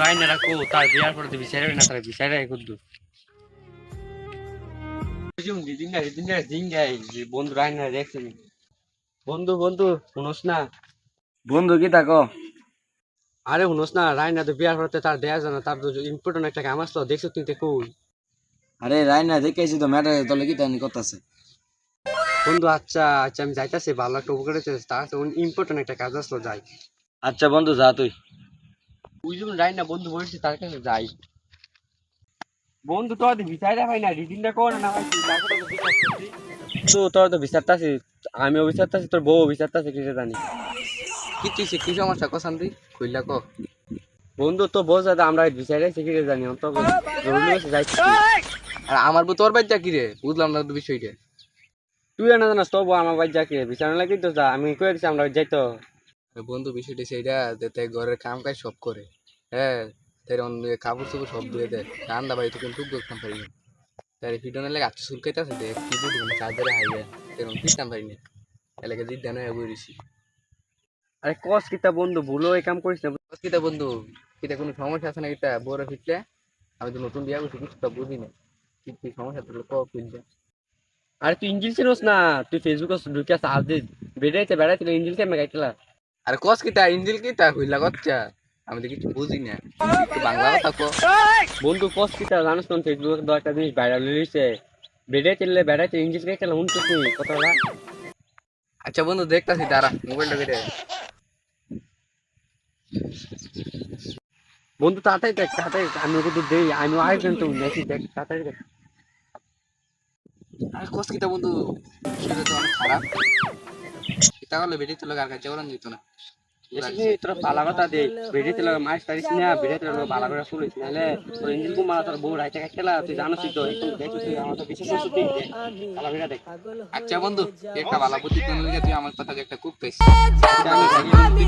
রাইনা রাখো তার বিয়ার পরে বিচারে না তার বিচারে কুদ্দু বন্ধু রাইনা দেখছেন বন্ধু বন্ধু শুনোস না। বন্ধু কি তাকো? আরে শুনোস না রাইনা তো বিয়ার পরে তার দেয়া জানা তার তো ইম্পর্টেন্ট একটা কাম আসলো দেখছ তুই তো কই? আরে রাইনা দেখেছি তো ম্যাটার তলে কি তানি করতেছে বন্ধু আচ্ছা আচ্ছা আমি যাইতাছি ভালো একটা উপকার হইতেছে তার ইম্পর্টেন্ট একটা কাজ আসলো যাই। আচ্ছা বন্ধু যা তুই। যখন রাইনা বন্ধু তার কাছে যাই। বন্ধু তোর তো হয় না রিডিংটা কর না ভাই তো। তো তোর তো বিচারতাছি আমিও বিচারতাছি তোর বউ বিচারতাছি কিসে জানি। কি তুই কি সমস্যা? কসান তুই কইলা ক বন্ধু তো বউ সাথে আমরা বিচারে শিখে জানি তো জরুরি আছে যাইছি আর আমার বউ তোর বাচ্চা কি রে বুঝলাম না তো বিষয়টা। তুই না জানাস তো বউ আমার বাড়ি যাকে বিচার লাগি তো যা আমি কয়ে দিছি আমরা যাইতো। আরে বন্ধু বিষয়টা সেইটা যে তাই ঘরের কাম কাজ সব করে হ্যাঁ? তাই অন্য কাপড় চোপড় সব ধুয়ে দেয় রান্না বাড়ি তো কিন্তু দেখতাম পারি না। তাই ভিডিও নালে আচ্ছা চুলকাইতে আছে দেখ কি বুঝব না চার্জারে হাইয়া এরকম কিনতাম পারি না। এলাকা জিদ দেন হয়ে বইছি আরে কস কিতা বন্ধু ভুলো এই কাম করিস না। কস কিতা বন্ধু কিতা কোনো সমস্যা আছে না কিতা বড় ফিটলে? আমি তো নতুন বিয়া করছি কিছু তো বুঝি না কি কি সমস্যা তোর ক কিনতে আরে তুই ইঞ্জিল চিনোস না তুই ফেসবুকে ঢুকে আজ বেড়াইতে বেড়াইতে ইঞ্জিল কেমন গাইতলা আরে কস কিতা ইঞ্জিল কিতা হইলা গচ্চা আমি তো কিছু বুঝি না। বাংলা কথা কো? বন্ধু কস কিতা জানিস না ফেসবুকে তো একটা জিনিস ভাইরাল হয়েছে বেড়াইতে বেড়াইতে ইঞ্জিল গাইতলা উন তো তুই? কথাটা আচ্ছা বন্ধু দেখতাছি দাঁড়া মোবাইলটা কেটে বন্ধু তাড়াতাড়ি দেখ তাড়াতাড়ি আমি ওকে তো দেই আমি আয়োজন তো মেসি দেখ তাড়াতাড়ি দেখ। আরে কস কিতা বন্ধু? সেটা তো অনেক খারাপ। কিতা হলে লোক আর কাছে ওরান দিত না। তোর পালা কথা দে মাছ পারিস না করে নাহলে তোর বউ রাইতে খেলা তুই জানিস তো একটু দেখ তুই আমার তো বিশেষ কিছু দিই পালা বেড়া দেখ আচ্ছা বন্ধু একটা ভালো বুদ্ধি তুই আমার কথা একটা খুব পেয়েছিস। আচ্ছা, আমি